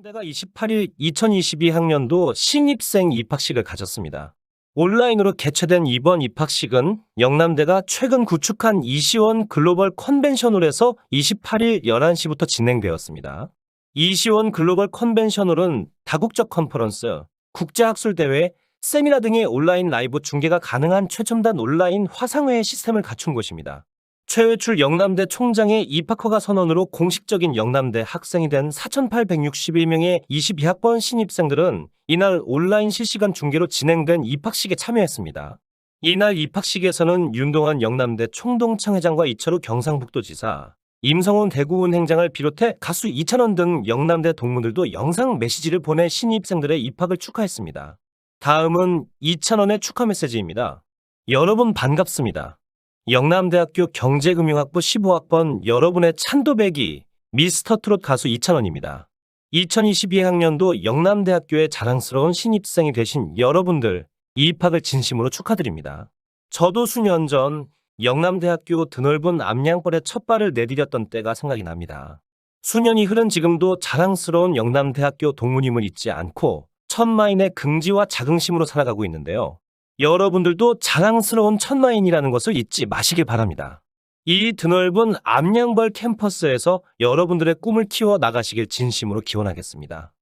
영남대가 28일 2022학년도 신입생 입학식을 가졌습니다. 온라인으로 개최된 이번 입학식은 영남대가 최근 구축한 이시원 글로벌 컨벤션홀에서 28일 11시부터 진행되었습니다. 이시원 글로벌 컨벤션홀은 다국적 컨퍼런스, 국제학술대회, 세미나 등의 온라인 라이브 중계가 가능한 최첨단 온라인 화상회의 시스템을 갖춘 곳입니다. 최회출 영남대 총장의 입학허가 선언으로 공식적인 영남대 학생이 된 4,861명의 22학번 신입생들은 이날 온라인 실시간 중계로 진행된 입학식에 참여했습니다. 이날 입학식에서는 윤동환 영남대 총동창 회장과 이철우 경상북도 지사, 임성훈 대구은 행장을 비롯해 가수 이찬원 등 영남대 동문들도 영상 메시지를 보내 신입생들의 입학을 축하했습니다. 다음은 이찬원의 축하 메시지입니다. 여러분 반갑습니다. 영남대학교 경제금융학부 15학번 여러분의 찬도배기 미스터 트롯 가수 이찬원입니다. 2022학년도 영남대학교의 자랑스러운 신입생이 되신 여러분들 입학을 진심으로 축하드립니다. 저도 수년 전 영남대학교 드넓은 암양벌에 첫 발을 내디뎠던 때가 생각이 납니다. 수년이 흐른 지금도 자랑스러운 영남대학교 동문임을 잊지 않고 천마인의 긍지와 자긍심으로 살아가고 있는데요. 여러분들도 자랑스러운 천마인이라는 것을 잊지 마시길 바랍니다. 이 드넓은 암양벌 캠퍼스에서 여러분들의 꿈을 키워 나가시길 진심으로 기원하겠습니다.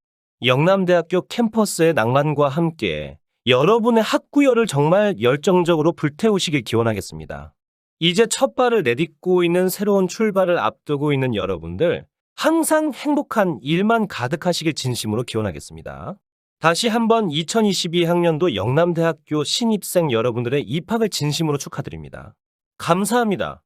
영남대학교 캠퍼스의 낭만과 함께 여러분의 학구열을 정말 열정적으로 불태우시길 기원하겠습니다. 이제 첫 발을 내딛고 있는 새로운 출발을 앞두고 있는 여러분들 항상 행복한 일만 가득하시길 진심으로 기원하겠습니다. 다시 한번 2022학년도 영남대학교 신입생 여러분들의 입학을 진심으로 축하드립니다. 감사합니다.